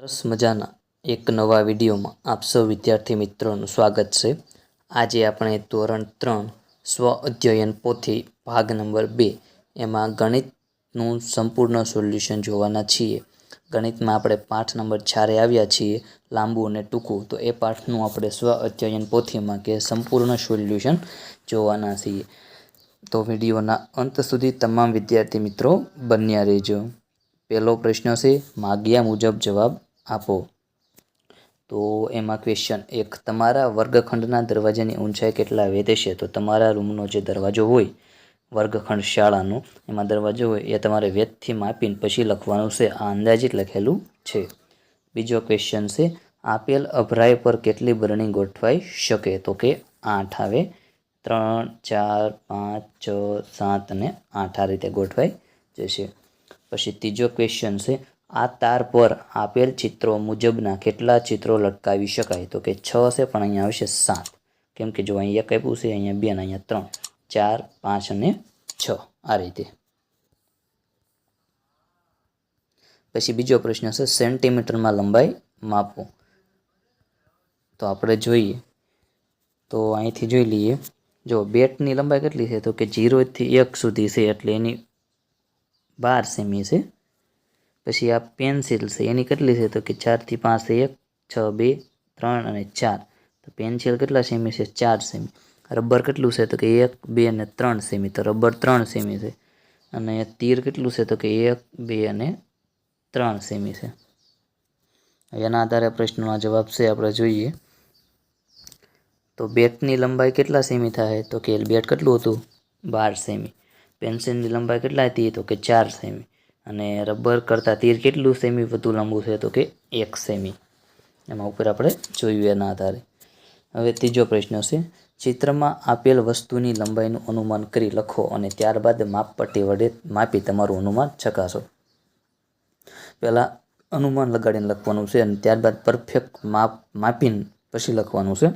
સરસ મજાના એક નવા વિડીયોમાં આપ સૌ વિદ્યાર્થી મિત્રોનું સ્વાગત છે. આજે આપણે ધોરણ ત્રણ સ્વ અધ્યયન પોથી ભાગ નંબર બે એમાં ગણિતનું સંપૂર્ણ સોલ્યુશન જોવાના છીએ. ગણિતમાં આપણે પાઠ નંબર ચારે આવ્યા છીએ, લાંબુ અને ટૂંકું. તો એ પાઠનું આપણે સ્વ અધ્યયન પોથીમાં કે સંપૂર્ણ સોલ્યુશન જોવાના છીએ. તો વિડીયોના અંત સુધી તમામ વિદ્યાર્થી મિત્રો બન્યા રહેજો. પહેલો પ્રશ્ન છે, માગ્યા મુજબ જવાબ આપો. તો એમાં ક્વેશ્ચન એક, તમારા વર્ગખંડના દરવાજાની ઊંચાઈ કેટલા વેધે છે? તો તમારા રૂમનો જે દરવાજો હોય, વર્ગખંડ શાળાનો, એમાં દરવાજો હોય, એ તમારે વેદથી માપીને પછી લખવાનું છે. આ અંદાજિત લખેલું છે. બીજો ક્વેશ્ચન છે, આપેલ અભરાય પર કેટલી બરણી ગોઠવાઈ શકે? તો કે આઠ આવે, ત્રણ, ચાર, પાંચ, છ, સાત અને આઠ આ રીતે ગોઠવાઈ જશે. પછી ત્રીજો ક્વેશ્ચન છે આ તાર પર આપેલ ચિત્રો મુજબના કેટલા ચિત્રો લટકાવી શકાય? તો કે છ છે પણ અહીંયા આવશે સાત. કેમ કે જો અહીંયા એક આપ્યું છે, અહીંયા બે અને અહીંયા ત્રણ. ચાર, પાંચ અને છ. આ રીતે. પછી બીજો પ્રશ્ન છે, સેન્ટીમીટરમાં લંબાઈ માપો તો આપણે જોઈએ. તો અહીંથી જોઈ લઈએ. જો બેટની લંબાઈ કેટલી છે? તો કે જીરોથી એક સુધી છે, એટલે એની બાર સેમી છે. પછી આ પેન્સિલ છે, એની કેટલી છે તો કે ચારથી પાંચ છે, એક, છ, બે, ત્રણ અને ચાર. તો પેન્સિલ કેટલા સેમી છે? ચાર સેમી. રબર કેટલું છે તો કે એક, બે અને ત્રણ સેમી. તો રબર ત્રણ સેમી છે. અને તીર કેટલું છે તો કે એક, બે અને ત્રણ સેમી છે. એના આધારે પ્રશ્નનો જવાબ છે, આપણે જોઈએ. તો બેટની લંબાઈ કેટલા સેમી થાય? તો કે બેટ કેટલું હતું? બાર સેમી. પેન્સિલની લંબાઈ કેટલા હતી? તો કે ચાર સેમી. અને રબર કરતાં તીર કેટલું સેમી વધુ લાંબુ છે તો કે એક સેમી? એમાં ઉપર આપણે જોયું એના આધારે. હવે ત્રીજો પ્રશ્ન છે, ચિત્રમાં આપેલ વસ્તુની લંબાઈનું અનુમાન કરી લખો અને ત્યારબાદ માપપટ્ટી વડે માપી તમારું અનુમાન ચકાસો. પહેલાં અનુમાન લગાડીને લખવાનું છે અને ત્યારબાદ પરફેક્ટ માપ માપીને પછી લખવાનું છે.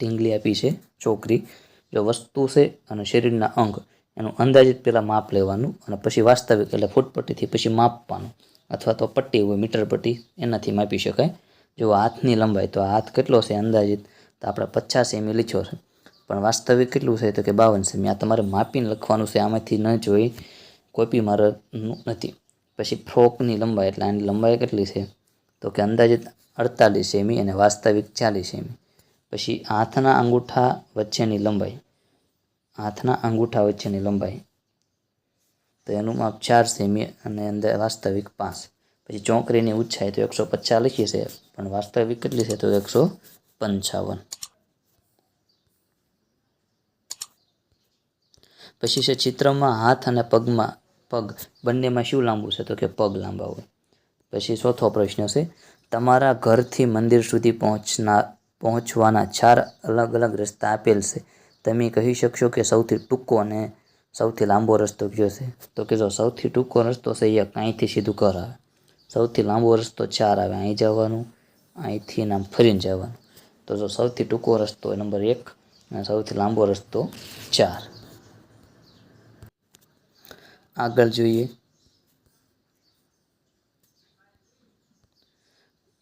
ઢીંગલી આપી છે ચોકરી જો વસ્તુ છે અને શરીરના અંગ એનું અંદાજિત પહેલાં માપ લેવાનું અને પછી વાસ્તવિક એટલે ફૂટપટ્ટીથી પછી માપવાનું અથવા તો પટ્ટી હોય, મીટર પટ્ટી, એનાથી માપી શકાય. જો હાથની લંબાઈ, તો હાથ કેટલો છે અંદાજિત? તો આપણે પચાસ એમી લીછો છે. પણ વાસ્તવિક કેટલું છે? તો કે બાવન સેમી આ તમારે માપીને લખવાનું છે, આમાંથી ન જોઈ કોપી મારવાનું નથી. પછી ફ્રોકની લંબાઈ, એટલે આની લંબાઈ કેટલી છે? તો કે અંદાજિત અડતાલીસ સેમી અને વાસ્તવિક ચાલીસ સેમી પછી હાથના અંગૂઠા વચ્ચેની લંબાઈ. હાથના અંગૂઠા વચ્ચેની લંબાઈ. તો એનું માપ ચાર સેમી અને અંદર વાસ્તવિક પાંચ. પછી ચોકરીની ઊંચાઈ તો એકસો પચાસ લખી છે, પણ વાસ્તવિક કેટલી છે તો એકસો પંચાવન. પછી છે ચિત્રમાં હાથ અને પગમાં પગ. બંનેમાં શું લાંબુ છે તો કે પગ લાંબા હોય. પછી ચોથો પ્રશ્ન છે, તમારા ઘરથી મંદિર સુધી પહોંચના પહોંચવાના ચાર અલગ અલગ રસ્તા આપેલ છે. તમે કહી શકશો કે સૌથી ટૂંકો અને સૌથી લાંબો રસ્તો કયો છે? તો કે જો સૌથી ટૂંકો રસ્તો છે, એક અહીંથી સીધું ઘર આવે. સૌથી લાંબો રસ્તો ચાર આવે, અહીં જવાનું, અહીંથી આમ ફરીને જવાનું. તો જો સૌથી ટૂંકો રસ્તો નંબર એક અને સૌથી લાંબો રસ્તો ચાર. આગળ જોઈએ.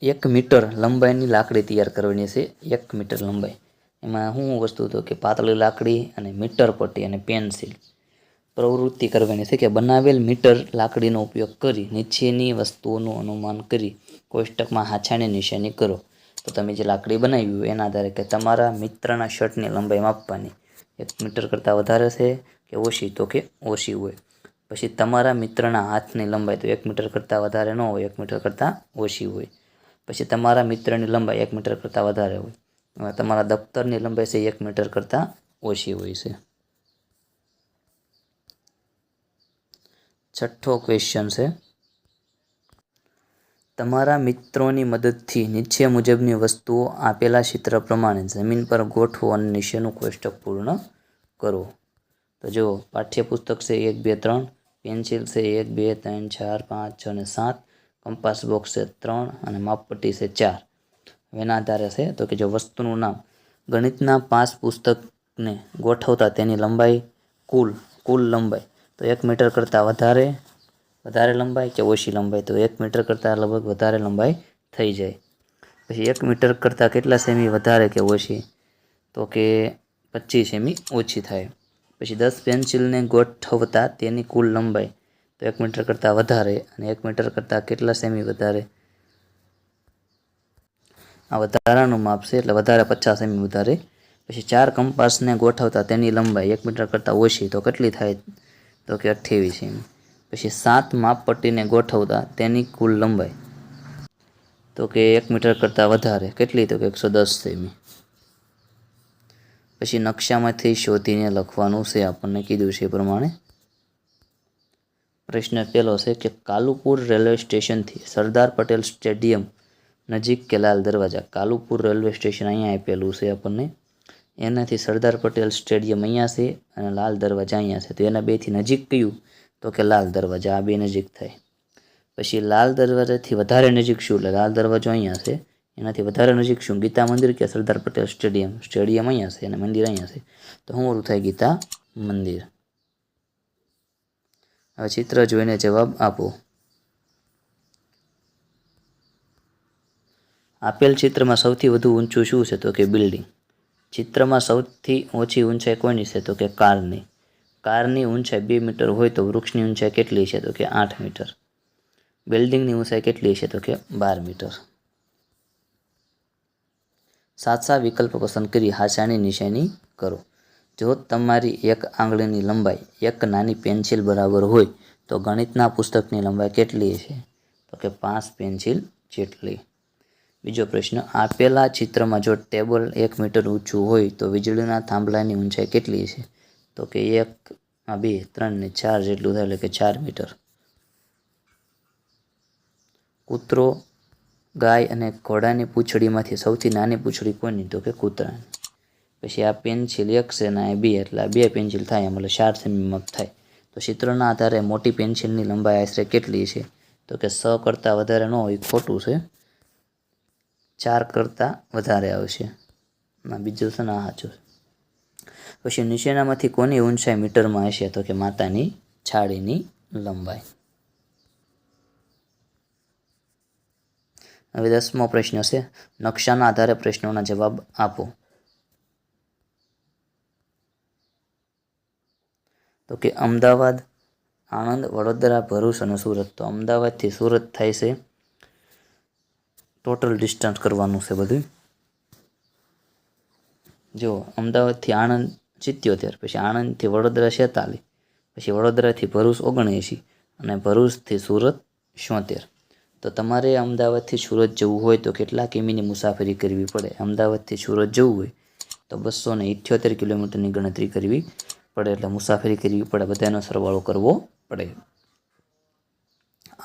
એક મીટર લંબાઈની લાકડી તૈયાર કરવાની છે. એક મીટર લંબાઈ. એમાં શું વસ્તુ તો કે પાતળી લાકડી અને મીટર પટ્ટી અને પેન્સિલ. પ્રવૃત્તિ કરવાની છે કે બનાવેલ મીટર લાકડીનો ઉપયોગ કરી નીચેની વસ્તુઓનું અનુમાન કરી કોષ્ટકમાં હાછાની નિશાની કરો. તો તમે જે લાકડી બનાવી હોય એના આધારે કે તમારા મિત્રના શર્ટની લંબાઈ માપવાની. એક મીટર કરતાં વધારે છે કે ઓછી તો કે ઓછી હોય. પછી તમારા મિત્રના હાથની લંબાઈ તો એક મીટર કરતાં વધારે ન હોય, એક મીટર કરતાં ઓછી હોય. પછી તમારા મિત્રની લંબાઈ એક મીટર કરતાં વધારે હોય. તમારા દફતરની લંબાઈ છે એક મીટર કરતાં ઓછી હોય છે. છઠ્ઠો ક્વેશ્ચન છે. તમારા મિત્રોની મદદથી નીચે મુજબની વસ્તુઓ આપેલા ચિત્ર પ્રમાણે જમીન પર ગોઠવો અને નીચેનું કોષ્ટક પૂર્ણ કરો. તો જુઓ, પાઠ્યપુસ્તક છે એક, બે, ત્રણ, પેન્સિલ છે એક, બે, ત્રણ, ચાર, પાંચ, છ અને સાત, કંપાસ બોક્સ છે ત્રણ અને માપપટ્ટી છે ચાર. એના આધારે છે, તો કે જો વસ્તુનું નામ ગણિતના પાંચ પુસ્તકને ગોઠવતા તેની લંબાઈ કુલ કુલ લંબાઈ, તો એક મીટર કરતાં વધારે વધારે લંબાઈ કે ઓછી લંબાઈ, તો એક મીટર કરતાં લગભગ વધારે લંબાઈ થઈ જાય. પછી એક મીટર કરતાં કેટલા સેમી વધારે કે ઓછી, તો કે પચીસ સેમી ઓછી થાય. પછી દસ પેન્સિલને ગોઠવતા તેની કુલ લંબાઈ, તો એક મીટર કરતાં વધારે અને એક મીટર કરતાં કેટલા સેમી વધારે આ વધારાનું માપ છે, એટલે વધારે પચાસ એમી વધારે. પછી ચાર કંપાસને ગોઠવતા તેની લંબાઈ એક મીટર કરતાં ઓછી, તો કેટલી થાય? તો કે અઠ્યાવીસ એમી. પછી સાત માપપટ્ટીને ગોઠવતા તેની કુલ લંબાઈ, તો કે એક મીટર કરતાં વધારે. કેટલી? તો કે એકસો દસ સેમી પછી નકશામાંથી શોધીને લખવાનું છે, આપણને કીધું છે એ પ્રમાણે. પ્રશ્ન પહેલો છે કે કાલુપુર રેલવે સ્ટેશનથી સરદાર પટેલ સ્ટેડિયમ નજીક કે લાલ દરવાજા. કાલુપુર રેલવે સ્ટેશન અહીંયા આપેલું છે આપણને. એનાથી સરદાર પટેલ સ્ટેડિયમ અહીંયા છે અને લાલ દરવાજા અહીંયા છે. તો એના બેથી નજીક કયું? તો કે લાલ દરવાજા. આ બે નજીક થાય. પછી લાલ દરવાજાથી વધારે નજીક શું? એટલે લાલ દરવાજો અહીંયા છે. એનાથી વધારે નજીક શું? ગીતા મંદિર કે સરદાર પટેલ સ્ટેડિયમ? સ્ટેડિયમ અહીંયા છે અને મંદિર અહીંયા છે. તો શું થાય ગીતા મંદિર? હવે ચિત્ર જોઈને જવાબ આપો. આપેલ ચિત્રમાં સૌથી વધુ ઊંચું શું છે તો કે બિલ્ડિંગ? ચિત્રમાં સૌથી ઓછી ઊંચાઈ કોની છે તો કે કારની? કારની ઊંચાઈ બે મીટર હોય તો વૃક્ષની ઊંચાઈ કેટલી છે તો કે આઠ મીટર? બિલ્ડિંગની ઊંચાઈ કેટલી છે તો કે બાર મીટર? સાચા વિકલ્પ પસંદ કરી હાચાની નિશાની કરો. જો તમારી એક આંગળીની લંબાઈ એક નાની પેન્સિલ બરાબર હોય તો ગણિતના પુસ્તકની લંબાઈ કેટલી છે? તો કે પાંચ પેન્સિલ જેટલી. બીજો પ્રશ્ન આપેલા ચિત્રમાં જો ટેબલ એક મીટર ઊંચું હોય તો વીજળીના થાંભલાની ઊંચાઈ કેટલી છે તો કે એક, આ બે, ત્રણ ને ચાર જેટલું થાય, એટલે કે ચાર મીટર. કૂતરો, ગાય અને ઘોડાની પૂંછડીમાંથી સૌથી નાની પૂંછડી કોની? તો કે કૂતરાની. પછી આ પેન્સિલ એક છે ને આ બે, એટલે બે પેન્સિલ થાય, એમ એટલે ચાર સેમી મગ થાય. તો ચિત્રના આધારે મોટી પેન્સિલની લંબાઈ આશરે કેટલી છે તો કે સ કરતાં વધારે ન હોય ખોટું છે. ચાર કરતાં વધારે આવશે. બીજું છે ને આ સાચું. પછી નીચેનામાંથી કોની ઊંચાઈ મીટરમાં હશે તો કે માતાની છાળીની લંબાઈ? હવે દસમો પ્રશ્ન છે. નકશાના આધારે પ્રશ્નોના જવાબ આપો. તો કે અમદાવાદ, આણંદ, વડોદરા, ભરૂચ અને સુરત. તો અમદાવાદથી સુરત થાય છે. ટોટલ ડિસ્ટન્સ કરવાનું છે બધું જો, અમદાવાદથી આણંદ સિત્યોતેર પછી આણંદથી વડોદરા છેતાલીસ, પછી વડોદરાથી ભરૂચ ઓગણએંશી અને ભરૂચથી સુરત છોતેર. તો તમારે અમદાવાદથી સુરત જવું હોય તો કેટલા કિમીની મુસાફરી કરવી પડે? અમદાવાદથી સુરત જવું હોય તો બસો ને ઇઠ્યોતેર કિલોમીટરની ગણતરી કરવી પડે, એટલે મુસાફરી કરવી પડે, બધાનો સરવાળો કરવો પડે.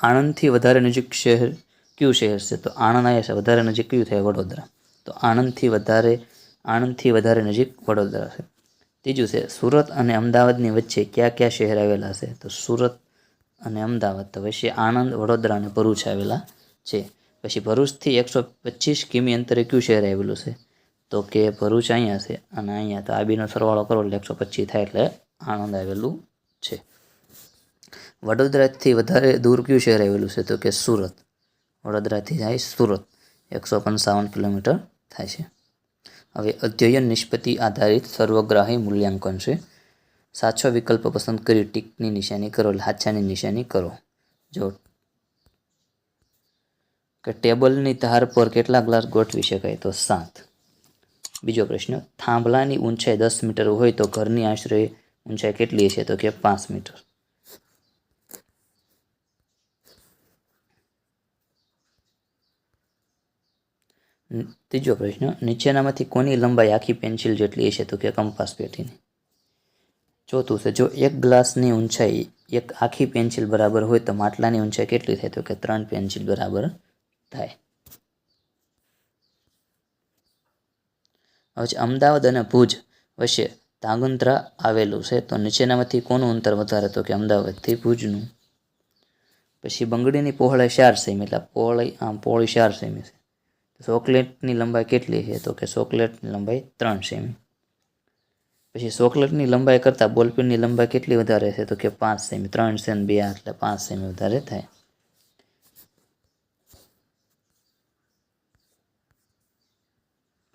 આણંદથી વધારે નજીક શહેર કયું શહેર છે તો આણંદ આવ્યા છે, વધારે નજીક કયું થાય? વડોદરા. તો આણંદથી વધારે આણંદથી વધારે નજીક વડોદરા છે. ત્રીજું છે, સુરત અને અમદાવાદની વચ્ચે કયા કયા શહેર આવેલા છે? તો સુરત અને અમદાવાદ. તો વચ્ચે આણંદ, વડોદરા અને ભરૂચ આવેલા છે. પછી ભરૂચથી એકસો પચીસ કિમી અંતરે કયું શહેર આવેલું છે? તો કે ભરૂચ અહીંયા છે અને અહીંયા તો આ બેનો સરવાળો કરો એટલે એકસો પચીસ થાય એટલે આણંદ આવેલું છે. વડોદરાથી વધારે દૂર કયું શહેર આવેલું છે? તો કે સુરત. વડોદરાથી જાય સુરત. એકસો પંચાવન કિલોમીટર થાય છે. હવે અધ્યયન નિષ્પત્તિ આધારિત સર્વગ્રાહી મૂલ્યાંકન છે. સાચો વિકલ્પ પસંદ કરી ટીકની નિશાની કરો, લાચાની નિશાની કરો. જો કે ટેબલની ધાર પર કેટલા ગ્લાસ ગોઠવી શકાય? તો સાત. બીજો પ્રશ્ન, થાંભલાની ઊંચાઈ દસ મીટર હોય તો ઘરની આશરે ઊંચાઈ કેટલી છે તો કે પાંચ મીટર. ત્રીજો પ્રશ્ન, નીચેનામાંથી કોની લંબાઈ આખી પેન્સિલ જેટલી હશે તો કે કંપાસ પેટીની? ચોથું છે, જો એક ગ્લાસની ઊંચાઈ એક આખી પેન્સિલ બરાબર હોય તો માટલાની ઊંચાઈ કેટલી થાય? તો કે ત્રણ પેન્સિલ બરાબર થાય. હવે અમદાવાદ અને ભુજ વચ્ચે તાંગુંદ્રા આવેલું છે, તો નીચેનામાંથી કોનું અંતર વધારે? તો કે અમદાવાદથી ભુજનું. પછી બંગડીની પહોળાઈ ચાર સેમી, એટલે પહોળાઈ, આમ પહોળી ચાર સેમી છે. ચોકલેટની લંબાઈ કેટલી છે? તો કે ચોકલેટની લંબાઈ ત્રણ સેમી પછી ચોકલેટની લંબાઈ કરતાં બોલપેનની લંબાઈ કેટલી વધારે છે? તો કે પાંચ સેમી ત્રણ સેમી બે એટલે પાંચ સેમી વધારે થાય.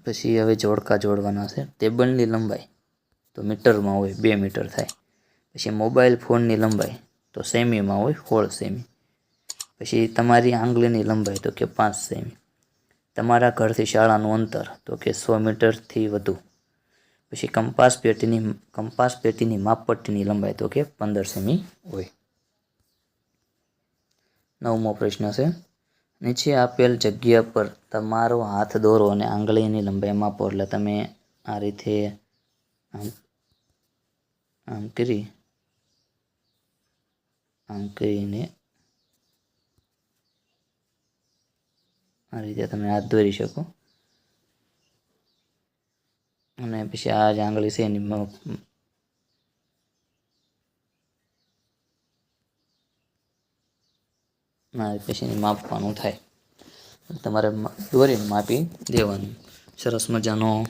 પછી હવે જોડકા જોડવાના છે, ટેબલની લંબાઈ તો મીટરમાં હોય, બે મીટર થાય. પછી મોબાઈલ ફોનની લંબાઈ તો સેમીમાં હોય સોળ સેમી. પછી તમારી આંગળીની લંબાઈ તો કે પાંચ સેમી. તમારા ઘરથી શાળાનું અંતર, તો કે સો મીટરથી વધુ. પછી કંપાસ પેટીની કંપાસ પેટીની માપપટ્ટીની લંબાઈ, તો કે પંદર સેમી હોય. નવમો પ્રશ્ન છે. નીચે આપેલ જગ્યા પર તમારો હાથ, દોરો અને આંગળીની લંબાઈ માપો. એટલે તમે આ રીતે આમ આમ કરી, આમ કરીને આ રીતે તમે હાથ દોરી શકો. અને પછી આ જ આંગળી છે એની પછી એને માપવાનું થાય. તમારે દોરીને માપી દેવાનું. સરસ મજાનો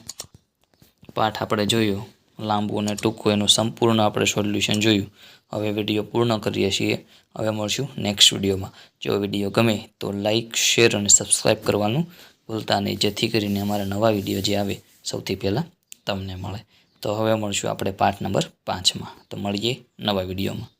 પાઠ આપણે જોયો. લાંબુ અને ટૂંકું એનું સંપૂર્ણ આપણે સોલ્યુશન જોયું. હવે વીડિયો પૂર્ણ કરીએ છીએ. હવે મળશું નેક્સ્ટ વિડીયોમાં. જો વીડિયો ગમે તો લાઈક, શેર અને સબસ્ક્રાઈબ કરવાનું ભૂલતા નહીં. જેથી કરીને અમારા નવા વીડિયો જે આવે, સૌથી પહેલાં તમને મળે. તો હવે મળશું આપણે પાઠ નંબર પાંચમાં. તો મળીએ નવા વિડીયોમાં.